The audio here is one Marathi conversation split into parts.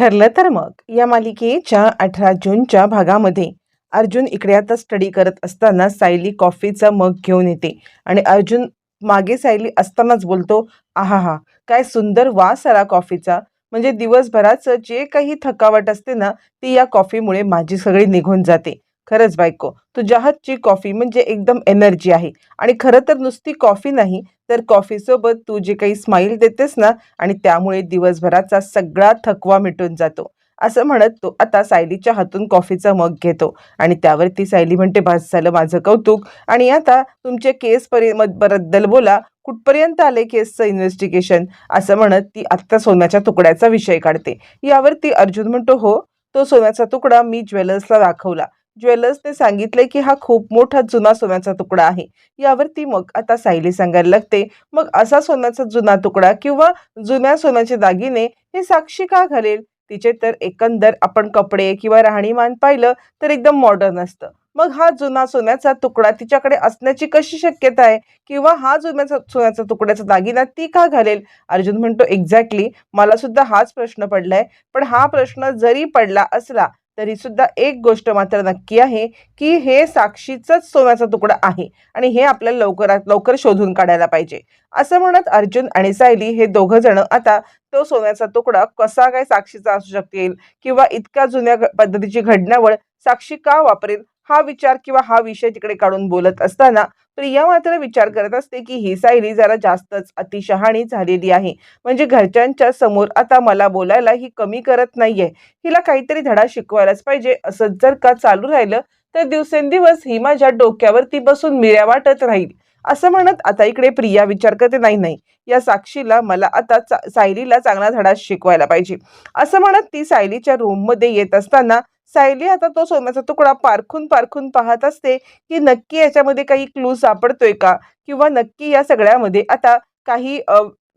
ठरलं तर मग. या मालिकेच्या अठरा जूनच्या भागामध्ये अर्जुन इकडे आता स्टडी करत असताना सायली कॉफीचा मग घेऊन येते आणि अर्जुन मागे सायली असतानाच बोलतो आहा हा काय सुंदर वास आला कॉफीचा. म्हणजे दिवसभराचं जे काही थकावट असते ना ती या कॉफीमुळे माझी सगळी निघून जाते. खरंच बायको तुझ्या हातची कॉफी म्हणजे एकदम एनर्जी आहे. आणि खरं तर नुसती कॉफी नाही तर कॉफीसोबत तू जे काही स्माईल देतेस ना आणि त्यामुळे दिवसभराचा सगळा थकवा मिटून जातो. असं म्हणत तो आता सायलीच्या हातून कॉफीचा मग घेतो. आणि त्यावरती सायली म्हणते भास झालं माझं कौतुक. आणि आता तुमचे केस परि बद्दल बोला. कुठपर्यंत आले केसचं इन्व्हेस्टिगेशन असं म्हणत ती आत्ता सोन्याच्या तुकड्याचा विषय काढते. यावरती अर्जुन म्हणतो हो तो सोन्याचा तुकडा मी ज्वेलर्सला दाखवला. ज्वेलर्सने सांगितले की हा खूप मोठा जुना सोन्याचा तुकडा आहे. यावरती मग आता सायली सांगायला लागते. मग असा सोन्याचा जुना तुकडा किंवा जुन्या सोन्याचे दागिने हे साक्षी का घालेल? तिचे तर एकंदर आपण कपडे किंवा राहणीमान पाहिलं तर एकदम मॉडर्न असतं. मग हा जुना सोन्याचा तुकडा तिच्याकडे असण्याची कशी शक्यता आहे? किंवा हा जुन्याचा सोन्याचा तुकड्याचा दागिना ती का घालेल? अर्जुन म्हणतो एक्झॅक्टली मला सुद्धा हाच प्रश्न पडलाय. पण हा प्रश्न जरी पडला असला तरी सुद्धा एक गोष्ट मात्र नक्की आहे की हे साक्षीचाच सोन्याचा तुकडा आहे आणि हे आपल्याला लवकरात लवकर शोधून काढायला पाहिजे. असं म्हणत अर्जुन आणि सायली हे दोघं जण आता तो सोन्याचा तुकडा कसा काय साक्षीचा असू शकेल किंवा इतक्या जुन्या पद्धतीची घडण्यावर साक्षी का वापरेल? हा विचार किंवा हा विषय तिकडे काढून बोलत असताना प्रिया मात्र विचार करत असते की ही सायली जरा जास्तच अतिशहाणी झालेली आहे. म्हणजे घरच्यांच्या समोर आता मला बोलायला ही कमी करत नाहीये. हिला काहीतरी धडा शिकवायलाच पाहिजे. असं जर का चालू राहिलं तर दिवसेंदिवस ही माझ्या डोक्यावरती बसून मिऱ्या वाटत राहील. असं म्हणत आता इकडे प्रिया विचार करते नाही नाही. या साक्षीला मला आता चा- सायलीला चांगला धडा शिकवायला पाहिजे. असं म्हणत ती सायलीच्या रूममध्ये येत असताना सायली आता तो सोन्याचा तुकडा पारखून पारखून पाहत असते की नक्की याच्यामध्ये काही क्लू सापडतोय का? किंवा नक्की या सगळ्यामध्ये आता काही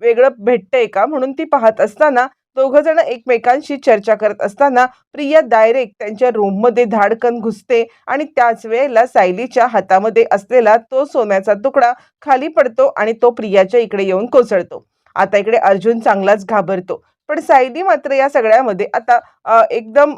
वेगळं भेटतंय का? म्हणून ती पाहत असताना दोघं जण एकमेकांशी चर्चा करत असताना प्रिया डायरेक्ट त्यांच्या रूममध्ये धाडकन घुसते आणि त्याच वेळेला सायलीच्या हातामध्ये असलेला तो सोन्याचा तुकडा खाली पडतो आणि तो प्रियाच्या इकडे येऊन कोसळतो. आता इकडे अर्जुन चांगलाच घाबरतो. पण सायली मात्र या सगळ्यामध्ये आता एकदम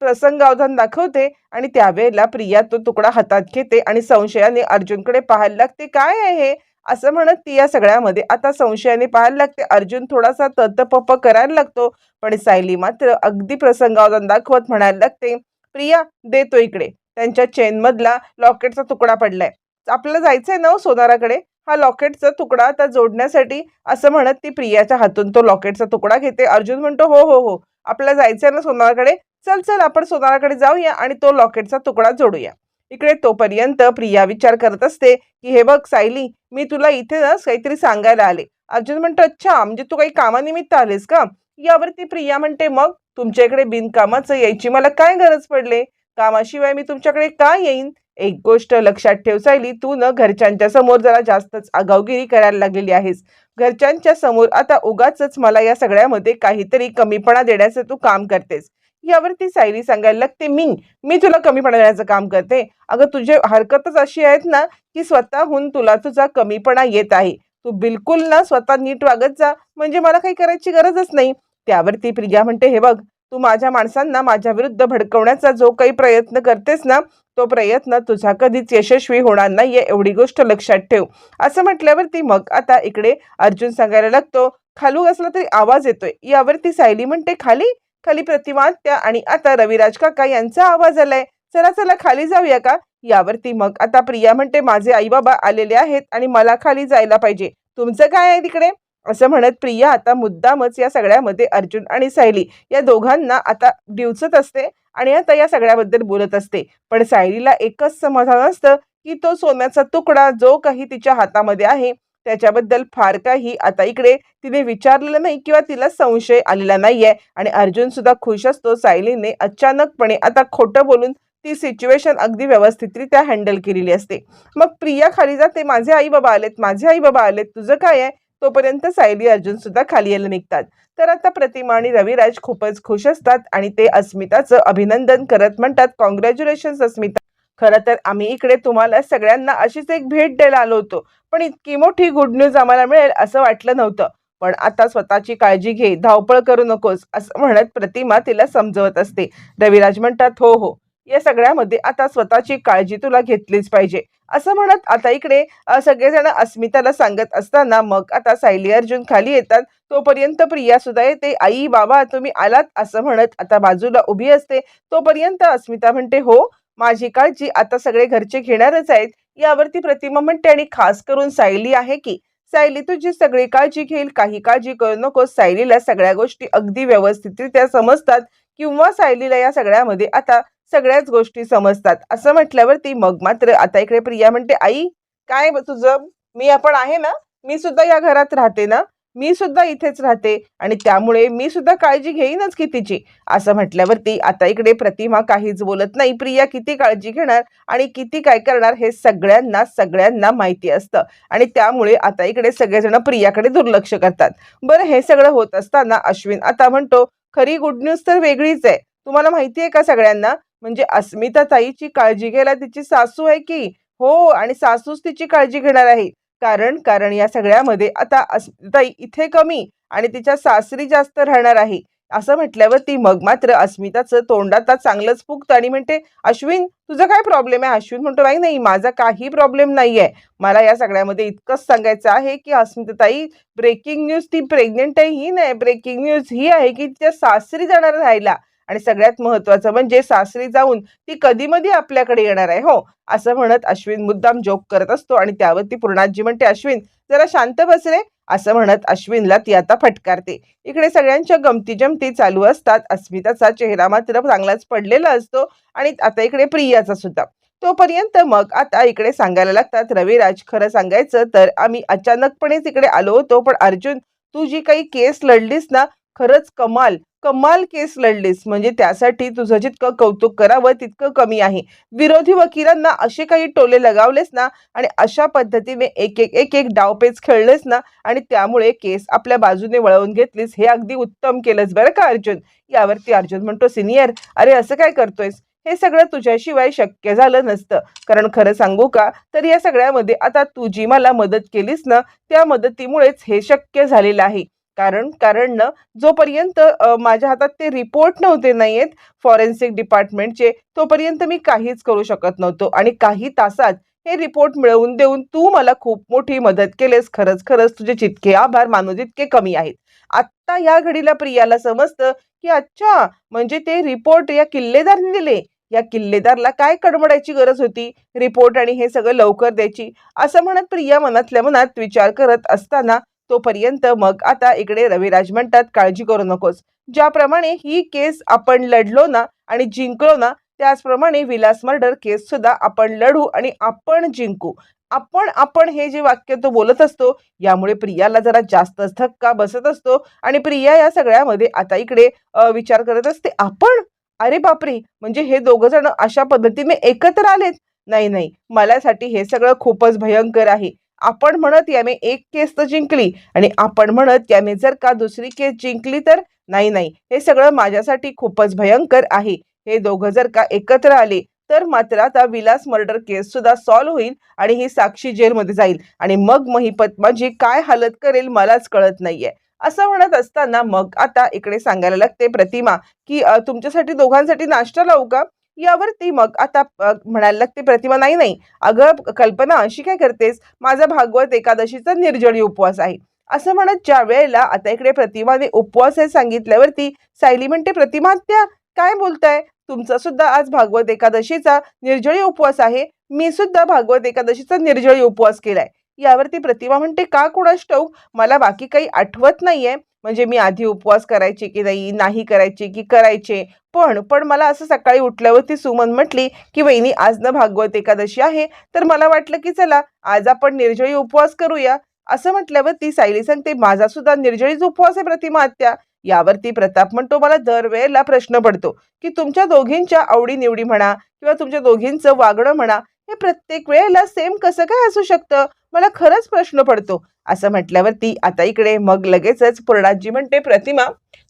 प्रसंगावधान दाखवते आणि त्यावेळेला प्रिया तो तुकडा हातात घेते आणि संशयाने अर्जुनकडे पाहायला लागते काय आहे? असं म्हणत ती या सगळ्यामध्ये आता संशयाने पाहायला लागते. अर्जुन थोडासा ततपप करायला लागतो पण सायली मात्र अगदी प्रसंगावधान दाखवत म्हणायला लागते प्रिया देतो इकडे. त्यांच्या चेनमधला लॉकेटचा तुकडा पडलाय. आपल्याला जायचंय ना हो सोनाराकडे? हा लॉकेटचा तुकडा आता जोडण्यासाठी असं म्हणत ती प्रियाच्या हातून तो लॉकेटचा तुकडा घेते. अर्जुन म्हणतो हो हो हो. आपल्याला जायचंय ना सोनाराकडे? चल चल आपण सोनाराकडे जाऊया आणि तो लॉकेटचा तुकडा जोडूया. इकडे तोपर्यंत प्रिया विचार करत असते की हे बघ सायली मी तुला इथे ना काहीतरी सांगायला आले. अर्जुन म्हणतो अच्छा म्हणजे तू काही कामानिमित्त आलेस का? यावरती प्रिया म्हणते मग तुमच्या इकडे बिनकामाचं यायची मला काय गरज पडले? कामाशिवाय मी तुमच्याकडे का येईन? एक गोष्ट लक्षात ठेव सायली तू न घरच्यांच्या समोर जरा जास्तच आगावगिरी करायला लागलेली आहेस. घरच्यांच्या समोर आता उगाच मला या सगळ्यामध्ये काहीतरी कमीपणा देण्याचं तू काम करतेस. यावरती सायली सांगायला लागते मी मी तुला कमीपणा देण्याचं काम करते. अगं तुझे हरकतच अशी आहेत ना की स्वतःहून तुला तुझा कमीपणा येत आहे. तू बिलकुल ना स्वतः नीट वागत जा म्हणजे मला काही करायची गरजच नाही. त्यावरती प्रिया म्हणते हे बघ तू माझ्या माणसांना माझ्या विरुद्ध भडकवण्याचा जो काही प्रयत्न करतेस ना तो प्रयत्न तुझा कधीच यशस्वी होणार नाहीये एवढी गोष्ट लक्षात ठेव. असं म्हटल्यावरती मग आता इकडे अर्जुन सांगायला लागतो खालू असला तरी आवाज येतोय. यावरती सायली म्हणते खाली? खाली प्रतिमात्या आणि आता रविराज काका यांचा आवाज आलाय. चला चला खाली जाऊया का? यावरती मग आता प्रिया म्हणते माझे आई बाबा आलेले आहेत आणि मला खाली जायला पाहिजे. तुमचं काय आहे तिकडे? असं म्हणत प्रिया आता मुद्दामच या सगळ्यामध्ये अर्जुन आणि सायली या दोघांना आता डिवचत असते आणि आता या सगळ्याबद्दल बोलत असते. पण सायलीला एकच समाधान असतं की तो सोन्याचा तुकडा जो काही तिच्या हातामध्ये आहे त्याच्याबद्दल फार काही आता इकडे तिने विचारलेलं नाही किंवा तिला संशय आलेला नाहीये. आणि अर्जुन सुद्धा खुश असतो सायलीने अचानकपणे आता खोटं बोलून ती सिच्युएशन अगदी व्यवस्थितरित्या हँडल केलेली असते. मग प्रिया खाली जाते माझे आई बाबा आलेत माझे आई बाबा आलेत तुझं काय आहे? तोपर्यंत सायली अर्जुन सुद्धा खाली यायला निघतात. तर आता प्रतिमा आणि रविराज खूपच खुश असतात आणि ते अस्मिताचं अभिनंदन करत म्हणतात कॉंग्रॅच्युलेशन अस्मिता. खरं तर आम्ही इकडे तुम्हाला सगळ्यांना अशीच एक भेट द्यायला आलो होतो पण इतकी मोठी गुड न्यूज आम्हाला मिळेल असं वाटलं नव्हतं. पण आता स्वतःची काळजी घे धावपळ करू नकोस असं म्हणत प्रतिमा तिला समजवत असते. रविराज म्हणतात हो हो या सगळ्यामध्ये आता स्वतःची काळजी तुला घेतलीच पाहिजे. असं म्हणत आता इकडे सगळेजण अस्मिताला सांगत असताना मग आता सायली अर्जुन खाली येतात. तोपर्यंत प्रिया सुद्धा येते. आई बाबा तुम्ही आलात? असं म्हणत आता बाजूला उभी असते. तोपर्यंत अस्मिता म्हणते हो माझी काळजी आता सगळे घरचे घेणारच आहेत. यावरती प्रतिमा म्हणते आणि खास करून सायली आहे की सायली तुझी सगळी काळजी घेईल. काही काळजी करू नकोस. सायलीला सगळ्या गोष्टी अगदी व्यवस्थितरित्या समजतात किंवा सायलीला या सगळ्यामध्ये आता सगळ्याच गोष्टी समजतात. असं म्हटल्यावरती मग मात्र आता इकडे प्रिया म्हणते आई काय तुझं? मी आपण आहे ना? मी सुद्धा या घरात राहते ना? मी सुद्धा इथेच राहते आणि त्यामुळे मी सुद्धा काळजी घेईनच की तिची. असं म्हटल्यावरती आता इकडे प्रतिमा काहीच बोलत नाही. प्रिया किती काळजी घेणार आणि किती काय करणार हे सगळ्यांना सगळ्यांना माहिती असतं आणि त्यामुळे आता इकडे सगळेजण प्रियाकडे दुर्लक्ष करतात. बरं हे सगळं होत असताना अश्विन आता म्हणतो खरी गुड न्यूज तर वेगळीच आहे. तुम्हाला माहिती आहे का सगळ्यांना? म्हणजे अस्मिता ताईची काळजी घ्यायला तिची सासू आहे की? हो आणि सासूच तिची काळजी घेणार आहे. कारण कारण या सगळ्यामध्ये आता अस्मिताई इथे कमी आणि तिच्या सासरी जास्त राहणार आहे. असं म्हटल्यावर ती मग मात्र अस्मिताचं तोंड आता चांगलंच फुगतं आणि म्हणते अश्विन तुझा काय प्रॉब्लेम आहे? अश्विन म्हणतो नाही नाही माझा काही प्रॉब्लेम नाही आहे मला या सगळ्यामध्ये इतकंच सांगायचं आहे की अस्मिताताई ब्रेकिंग न्यूज ती प्रेग्नेंट आहे ही नाही. ब्रेकिंग न्यूज ही आहे की तिच्या सासरी जाणार राहायला. आणि सगळ्यात महत्वाचं म्हणजे सासरी जाऊन ती कधी मधी आपल्याकडे येणार आहे हो. असं म्हणत अश्विन मुद्दाम जोक करत असतो आणि त्यावरती पूर्णाजी म्हणते अश्विन जरा शांत बसले असं म्हणत अश्विनला ती आता फटकारते. इकडे सगळ्यांच्या गमती जमती चालू असतात. अस्मिताचा चेहरा मात्र चांगलाच पडलेला असतो आणि आता इकडे प्रियाचा सुद्धा. तोपर्यंत मग आता इकडे सांगायला लागतात रविराज खरं सांगायचं तर आम्ही अचानकपणेच इकडे आलो होतो पण अर्जुन तू जी काही केस लढलीस ना खरंच कमाल कमाल केस लढलीस. म्हणजे त्यासाठी तुझं जितकं कौतुक करावं तितकं कमी आहे. विरोधी वकिलांना असे काही टोले लगावलेस ना आणि अशा पद्धतीने एक एक एक एक डावपेच खेळलेस ना आणि त्यामुळे केस आपल्या बाजूने वळवून घेतलीस हे अगदी उत्तम केलंस बरं का अर्जुन? यावरती अर्जुन म्हणतो सिनियर अरे असं काय करतोयस? हे सगळं तुझ्याशिवाय शक्य झालं नसतं. कारण खरं सांगू का? तर या सगळ्यामध्ये आता तू जी मला मदत केलीस ना त्या मदतीमुळेच हे शक्य झालेलं आहे. कारण कारण ना जोपर्यंत माझ्या हातात ते रिपोर्ट नव्हते नाही आहेत फॉरेन्सिक डिपार्टमेंटचे तोपर्यंत मी काहीच करू शकत नव्हतो. आणि काही तासात हे रिपोर्ट मिळवून देऊन तू मला खूप मोठी मदत केलेस. खरंच खरंच तुझे जितके आभार मानू जितके कमी आहेत. आत्ता या घडीला प्रियाला समजतं की अच्छा म्हणजे ते रिपोर्ट या किल्लेदारने दिले. या किल्लेदारला काय कडमडायची गरज होती? रिपोर्ट आणि हे सगळं लवकर द्यायची? असं म्हणत प्रिया मनातल्या मनात विचार करत असताना तोपर्यंत मग आता इकडे रविराज म्हणतात काळजी करू नकोस. ज्याप्रमाणे ही केस आपण लढलो ना आणि जिंकलो ना त्याचप्रमाणे विलास मर्डर केस सुद्धा आपण लढू आणि आपण जिंकू. आपण आपण हे जे वाक्य तो बोलत असतो यामुळे प्रियाला जरा जास्तच धक्का बसत असतो आणि प्रिया या सगळ्यामध्ये आता इकडे विचार करत असते आपण? अरे बापरे! म्हणजे हे दोघं जण अशा पद्धतीने एकत्र आलेत? नाही नाही. मलासाठी हे सगळं खूपच भयंकर आहे. आपण म्हणत याने एक केस तर जिंकली आणि आपण म्हणत याने जर का दुसरी केस जिंकली तर नाही नाही. हे सगळं माझ्यासाठी खूपच भयंकर आहे. हे दोघं जर का एकत्र आले तर मात्र आता विलास मर्डर केस सुद्धा सॉल्व्ह होईल आणि ही साक्षी जेलमध्ये जाईल. आणि मग महिपत माझी काय हालत करेल मलाच कळत नाहीये. असं म्हणत असताना मग आता इकडे सांगायला लागते प्रतिमा की तुमच्यासाठी दोघांसाठी नाश्ता लावू का? यावरती मग आता म्हणायला लागते प्रतिमा नाही नाही. अगं कल्पना अशी काय करतेस? माझा भागवत एकादशीचा निर्जळी उपवास आहे. असं म्हणत ज्या वेळेला आता इकडे प्रतिमाने उपवास आहे सांगितल्यावरती सायली म्हणते प्रतिमा त्या काय बोलताय? तुमचा सुद्धा आज भागवत एकादशीचा निर्जळी उपवास आहे. मी सुद्धा भागवत एकादशीचा निर्जळी उपवास केलाय. यावरती प्रतिमा म्हणते का कोणास ठाऊक? मला बाकी काही आठवत नाहीये. म्हणजे मी आधी उपवास करायचे की नाही नाही करायचे की करायचे. पण पण मला असं सकाळी उठल्यावरती सुमन म्हटली की वहिनी आज न भागवत एकादशी आहे. तर मला वाटलं की चला आज आपण निर्जळी उपवास करूया. असं म्हटल्यावर ती सायली सांगते माझा सुद्धा निर्जळीच उपवास आहे प्रतिमा आत्या. यावरती प्रताप म्हणतो मला दरवेळेला प्रश्न पडतो की तुमच्या दोघींच्या आवडीनिवडी म्हणा किंवा तुमच्या दोघींचं वागणं म्हणा हे प्रत्येक वेळेला सेम कसं काय असू शकतं? मला खरंच प्रश्न पडतो. असं म्हटल्यावरती आता इकडे मग लगेचच पूर्णाजी म्हणते प्रतिमा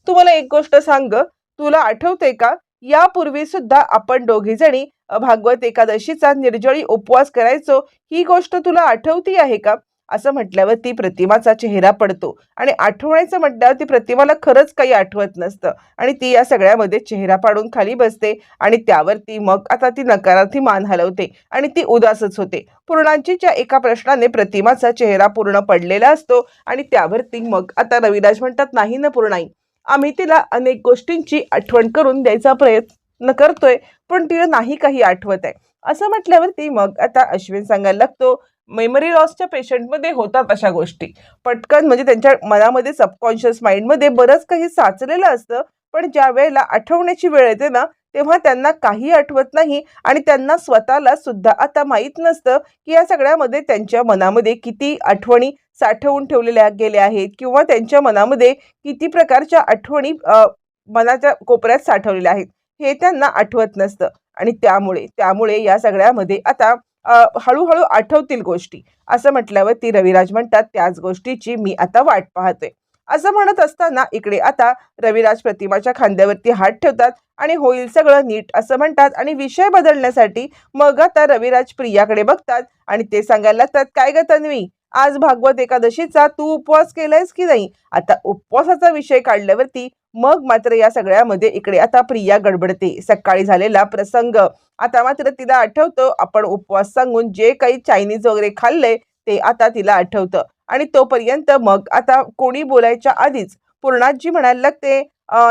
तू मला एक गोष्ट सांग तुला आठवते का? यापूर्वी सुद्धा आपण दोघी जणी भागवत एकादशीचा निर्जळी उपवास करायचो. ही गोष्ट तुला आठवती आहे का? असं म्हटल्यावर ती प्रतिमाचा चेहरा पडतो. आणि आठवण्याचं म्हटल्यावर ती प्रतिमाला खरंच काही आठवत नसतं. आणि ती या सगळ्यामध्ये चेहरा पाडून खाली बसते आणि त्यावरती मग आता ती नकारार्थी मान हलवते आणि ती उदासच होते. पूर्णांचीच्या एका प्रश्नाने प्रतिमाचा चेहरा पूर्ण पडलेला असतो आणि त्यावर ती मग आता रविराज म्हणतात नाही ना पूर्णाई आम्ही तिला अनेक गोष्टींची आठवण करून द्यायचा प्रयत्न करतोय पण तिला नाही काही आठवत आहे. असं म्हटल्यावर ती मग आता अश्विन सांगायला लागतो मेमरी लॉसच्या पेशंटमध्ये होतात अशा गोष्टी. पटकन म्हणजे त्यांच्या मनामध्ये सबकॉन्शियस माइंडमध्ये बरंच काही साचलेलं असतं पण ज्या वेळेला आठवण्याची वेळ येते ना तेव्हा त्यांना काही आठवत नाही आणि त्यांना स्वतःला सुद्धा आता माहीत नसतं की या सगळ्यामध्ये त्यांच्या मनामध्ये किती आठवणी साठवून ठेवलेल्या गेल्या आहेत किंवा त्यांच्या मनामध्ये किती प्रकारच्या आठवणी मनाच्या कोपऱ्यात साठवलेल्या आहेत हे त्यांना आठवत नसतं. आणि त्यामुळे त्यामुळे या सगळ्यामध्ये आता हळूहळू आठवतील गोष्टी. असं म्हटल्यावर ती रविराज म्हणतात त्याच गोष्टीची मी आता वाट पाहतोय. असं म्हणत असताना इकडे आता रविराज प्रतिमाच्या खांद्यावरती हात ठेवतात आणि होईल सगळं नीट असं म्हणतात आणि विषय बदलण्यासाठी मग आता रविराज प्रियाकडे बघतात आणि ते सांगायला लागतात काय ग तन्वी आज भागवत एकादशीचा तू उपवास केलायस की नाही? आता उपवासाचा विषय काढल्यावरती मग मात्र या सगळ्यामध्ये इकडे आता प्रिया गडबडते. सकाळी झालेला प्रसंग. आता मात्र तिला आठवतं आपण उपवास सांगून जे काही चायनीज वगैरे खाल्ले ते आता तिला आठवतं. आणि तोपर्यंत मग आता कोणी बोलायच्या आधीच पूर्णाजी म्हणायला लागते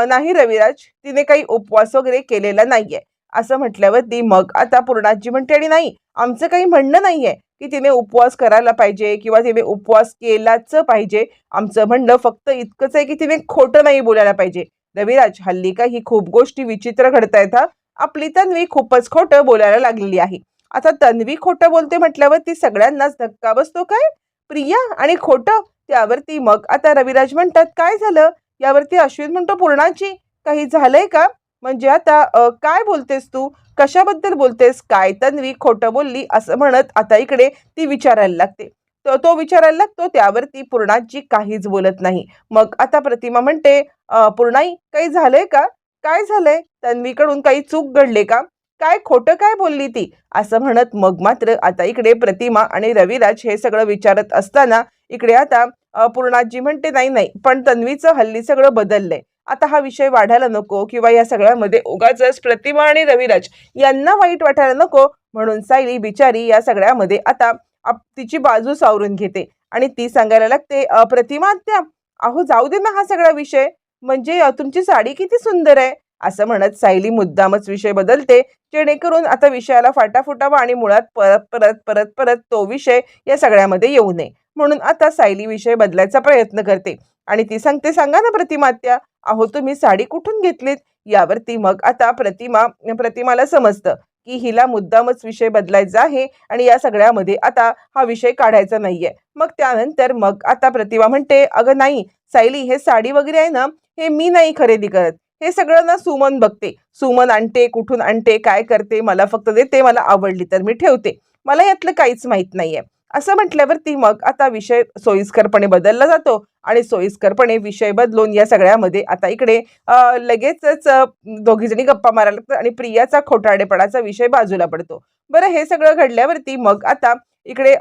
नाही रविराज तिने काही उपवास वगैरे केलेला नाहीये. असं म्हटल्यावरती मग आता पूर्णाजी म्हणते आणि नाही आमचं काही म्हणणं नाहीये. की तिने उपवास करायला पाहिजे किंवा तिने उपवास केलाच पाहिजे. आमचं म्हणणं फक्त इतकंच आहे की तिने खोटं नाही बोलायला पाहिजे. रविराज हल्ली काही खूप गोष्टी विचित्र घडतायत हा. आपली तन्वी खूपच खोटं बोलायला लागलेली आहे. आता तन्वी खोटं बोलते म्हटल्यावर ती सगळ्यांनाच धक्का बसतो काय? प्रिया आणि खोटं? त्यावरती मग आता रविराज म्हणतात काय झालं? यावरती अश्विन म्हणतो पूर्णाची काही झालंय का? म्हणजे आता काय बोलतेस तू? कशाबद्दल बोलतेस? काय तन्वी खोटं बोलली असं म्हणत आता इकडे ती विचारायला लागते. तो तो विचारायला लागतो त्यावरती पूर्णाजी काहीच बोलत नाही. मग आता प्रतिमा म्हणते पूर्णाई काही झालंय का? काय झालंय? तन्वीकडून काही चूक घडले का? काय खोटं काय बोलली ती? असं म्हणत मग मात्र आता इकडे प्रतिमा आणि रविराज हे सगळं विचारत असताना इकडे आता पूर्णाजी म्हणते नाही नाही पण तन्वीचं हल्ली सगळं बदललंय. आता हा विषय वाढायला नको किंवा या सगळ्यामध्ये उगाच प्रतिमा आणि रविराज यांना वाईट वाटायला नको म्हणून सायली बिचारी या सगळ्यामध्ये आता आप तिची बाजू सावरून घेते. आणि ती सांगायला लागते प्रतिमा त्या अहो जाऊ दे ना हा सगळा विषय. म्हणजे तुमची साडी किती सुंदर आहे. असं म्हणत सायली मुद्दामच विषय बदलते. जेणेकरून आता विषयाला फाटा फुटावा आणि मुळात परत परत परत परत तो विषय या सगळ्यामध्ये येऊ नये. म्हणून आता सायली विषय बदलायचा प्रयत्न करते. आणि ती सांगते सांगा ना प्रतिमात्या अहो तुम्ही साडी कुठून घेतलीत? यावरती मग आता प्रतिमा प्रतिमाला समजतं की हिला मुद्दामच विषय बदलायचा आहे आणि या सगळ्यामध्ये आता हा विषय काढायचा नाहीये. मग त्यानंतर मग आता प्रतिमा म्हणते अगं नाही सायली हे साडी वगैरे आहे ना हे मी नाही खरेदी करत. हे सगळं ना सुमन बघते. सुमन आणते कुठून आणते काय करते मला फक्त देते मला आवडली तर मी ठेवते. मला यातलं काहीच माहीत नाहीये. असं म्हटल्यावरती मग आता विषय सोयीस्करपणे बदलला जातो आणि सोयीस्करपणे विषय बदलून या सगळ्यामध्ये आता इकडे लगेचच दोघीजणी गप्पा मारायला लागतात आणि प्रियाचा खोटारडेपणाचा विषय बाजूला पडतो. बरं हे सगळं घडल्यावरती मग आता इकडे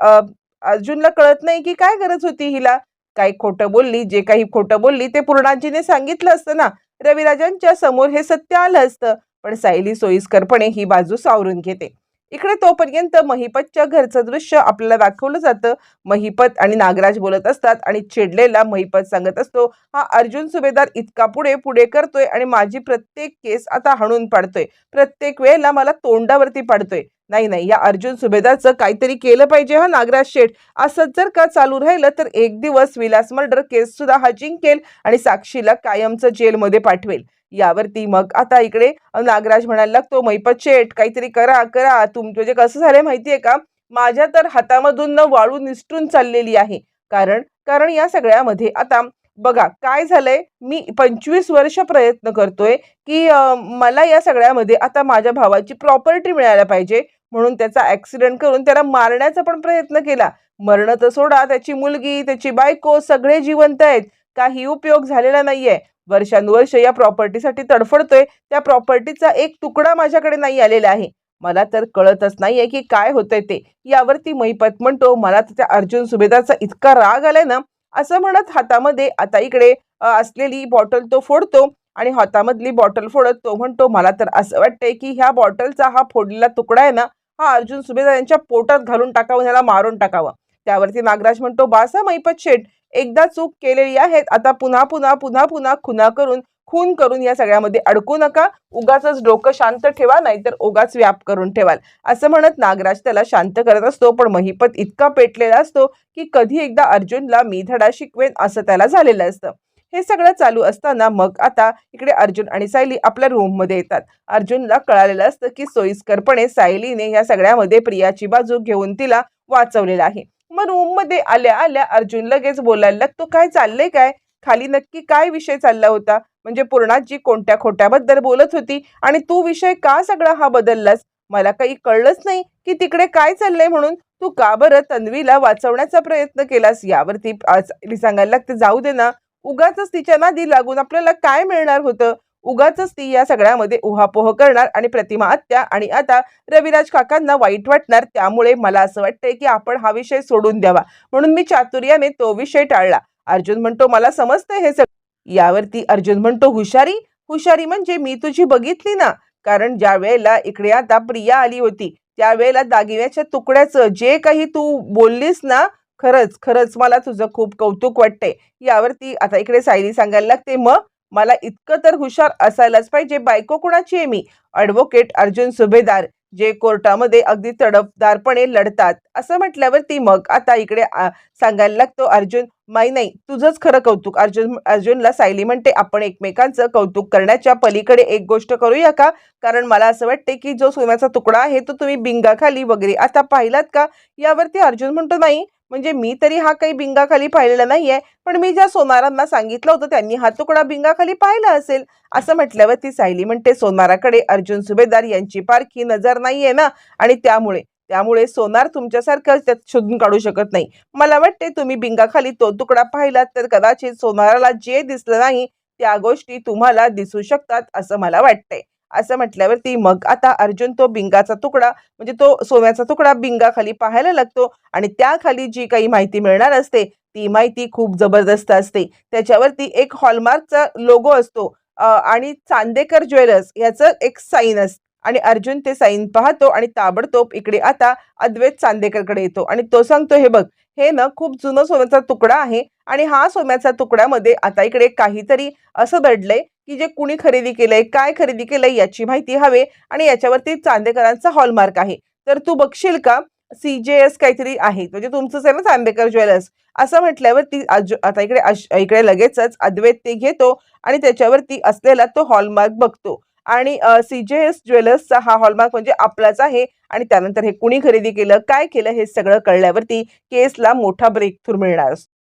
अर्जुनला कळत नाही की काय गरज होती हिला. काय खोटं बोलली जे काही खोटं बोलली ते पूर्णाजीने सांगितलं असतं ना. रविराजांच्या समोर हे सत्य आलं असतं पण सायली सोयीस्करपणे ही बाजू सावरून घेते. इकडे तोपर्यंत महिपतच्या घरचं दृश्य आपल्याला दाखवलं जातं. महिपत आणि नागराज बोलत असतात आणि चिडलेला महिपत सांगत असतो हा अर्जुन सुभेदार इतका पुढे पुढे करतोय आणि माझी प्रत्येक केस आता हाणून पाडतोय. प्रत्येक वेळेला मला तोंडावरती पाडतोय. नाही नाही या अर्जुन सुभेदारचं काहीतरी केलं पाहिजे हा नागराज शेठ. असंच जर का चालू राहिलं तर एक दिवस विलास मर्डर केस सुद्धा हा जिंकेल आणि साक्षीला कायमचं जेलमध्ये पाठवेल. यावरती मग आता इकडे नागराज म्हणायला लागतो मैपत शेठ काहीतरी करा करा. तुम म्हणजे कसं झालंय माहितीये का? माझ्या तर हातामधून न वाळू निसटून चाललेली आहे. कारण कारण या सगळ्यामध्ये आता बघा काय झालंय? मी पंचवीस वर्ष प्रयत्न करतोय की मला या सगळ्यामध्ये आता माझ्या भावाची प्रॉपर्टी मिळायला पाहिजे. म्हणून त्याचा ॲक्सिडेंट करून त्याला मारण्याचा पण प्रयत्न केला. मरण तर सोडा त्याची मुलगी त्याची बायको सगळे जिवंत आहेत. काही उपयोग झालेला नाहीये. वर्षानुवर्ष या प्रॉपर्टीसाठी तडफडतोय. त्या प्रॉपर्टीचा एक तुकडा माझ्याकडे नाही आलेला आहे. मला तर कळतच नाहीये की काय होतंय ते. यावरती महिपत म्हणतो मला तर त्या अर्जुन सुभेदारचा इतका राग आलाय ना असं म्हणत हातामध्ये आता इकडे असलेली बॉटल तो फोडतो आणि हातामधली बॉटल फोडत तो म्हणतो मला तर असं वाटतंय की ह्या बॉटलचा हा फोडलेला तुकडा आहे ना हा अर्जुन सुभेदार यांच्या पोटात घालून टाकावं ह्याला मारून टाकावं. त्यावरती नागराज म्हणतो बासा मैपत शेठ एकदा चूक केलेली आहे आता पुन्हा पुन्हा पुन्हा पुन्हा खुना करून खून करून या सगळ्यामध्ये अडकू नका. उगाच डोकं शांत ठेवा नाहीतर उगाच व्याप करून ठेवाल. असं म्हणत नागराज त्याला शांत करत असतो पण महिपत इतका पेटलेला असतो की कधी एकदा अर्जुनला मी धडा शिकवेन असं त्याला झालेलं असतं. हे सगळं चालू असताना मग आता इकडे अर्जुन आणि सायली आपल्या रूममध्ये येतात. अर्जुनला कळालेलं असतं की सोयीस्करपणे सायलीने या सगळ्यामध्ये प्रियाची बाजू घेऊन तिला वाचवलेला आहे. मग रूममध्ये आल्या आल्या अर्जुन लगेच बोलायला लागतो काय चाललंय काय? खाली नक्की काय विषय चालला होता? म्हणजे पूर्णाजी कोणत्या खोट्याबद्दल बोलत होती? आणि तू विषय का सगळा हा बदललास? मला काही कळलंच नाही की तिकडे काय चाललंय म्हणून. तू का बरं तन्वीला वाचवण्याचा प्रयत्न केलास? यावरती आज सांगायला लागते जाऊ दे ना. उगाच तिच्या नादी लागून आपल्याला काय मिळणार होतं? उगाच ती या सगळ्यामध्ये उहापोह करणार आणि प्रतिमा आत्या आणि आता रविराज काकांना वाईट वाटणार त्यामुळे मला असं वाटतंय की आपण हा विषय सोडून द्यावा. म्हणून मी चातुर्याने तो विषय टाळला. अर्जुन म्हणतो मला समजतंय हे सगळं. यावरती अर्जुन म्हणतो हुशारी? हुशारी म्हणजे मी तुझी बघितली ना? कारण ज्या वेळेला इकडे आता प्रिया आली होती त्यावेळेला दागिन्याच्या तुकड्याचं जे काही तू बोललीस ना खरंच खरंच मला तुझं खूप कौतुक वाटतंय. यावरती आता इकडे सायली सांगायला लागते मग मला इतकं तर हुशार असायलाच पाहिजे. बायको कुणाची आहे मी? ॲडव्होकेट अर्जुन सुभेदार जे कोर्टामध्ये अगदी तडफदारपणे लढतात. असं म्हटल्यावरती मग आता इकडे सांगायला लागतो अर्जुन माई नाही तुझंच खरं कौतुक. अर्जुन अर्जुनला सायली म्हणते आपण एकमेकांचं कौतुक करण्याच्या पलीकडे एक गोष्ट करूया का? कारण मला असं वाटते की जो सोन्याचा तुकडा आहे तो तुम्ही बिंगाखाली वगैरे आता पाहिलात का? यावरती अर्जुन म्हणतो नाही म्हणजे मी तरी हा काही बिंगाखाली पाहिलेला नाहीये पण मी ज्या सोनारांना सांगितलं होतं त्यांनी हा तुकडा बिंगाखाली पाहिला असेल असं म्हटल्यावर ती सायली म्हणते सोनाराकडे अर्जुन सुभेदार यांची पारखी नजर नाहीये ना. आणि त्यामुळे त्यामुळे सोनार तुमच्यासारखं त्यात शोधून काढू शकत नाही. मला वाटते तुम्ही बिंगाखाली तो तुकडा पाहिलात तर कदाचित सोनाराला जे दिसलं नाही त्या गोष्टी तुम्हाला दिसू शकतात असं मला वाटतंय. असं म्हटल्यावरती मग आता अर्जुन तो बिंगाचा तुकडा म्हणजे तो सोन्याचा तुकडा बिंगाखाली पाहायला लागतो आणि त्याखाली जी काही माहिती मिळणार असते ती माहिती खूप जबरदस्त असते. त्याच्यावरती एक हॉलमार्कचा लोगो असतो आणि चांदेकर ज्वेलर्स याचं एक साईन असतं आणि अर्जुन ते साईन पाहतो आणि ताबडतोब इकडे आता अद्वैत चांदेकरकडे येतो. आणि तो सांगतो हे बघ हे ना खूप जुनं सोन्याचा तुकडा आहे आणि हा सोन्याचा तुकड्यामध्ये आता इकडे काहीतरी असं दडलंय की जे कुणी खरेदी केलंय काय खरेदी केलंय याची माहिती हवे आणि याच्यावरती चांदेकरांचा हॉलमार्क आहे. तर तू बघशील का? सी जे एस काहीतरी आहे. म्हणजे तुमचंच आहे ना चांदेकर ज्वेलर्स. असं म्हटल्यावर ती आता इकडे अश- इकडे लगेचच अद्वैत ते घेतो आणि त्याच्यावरती असलेला तो हॉलमार्क बघतो. आणि सी जे एस ज्वेलर्सचा हा हॉलमार्क म्हणजे आपलाच आहे आणि त्यानंतर हे कुणी खरेदी केलं काय केलं हे सगळं कळल्यावरती केसला मोठा ब्रेक थ्रू मिळणार असतो.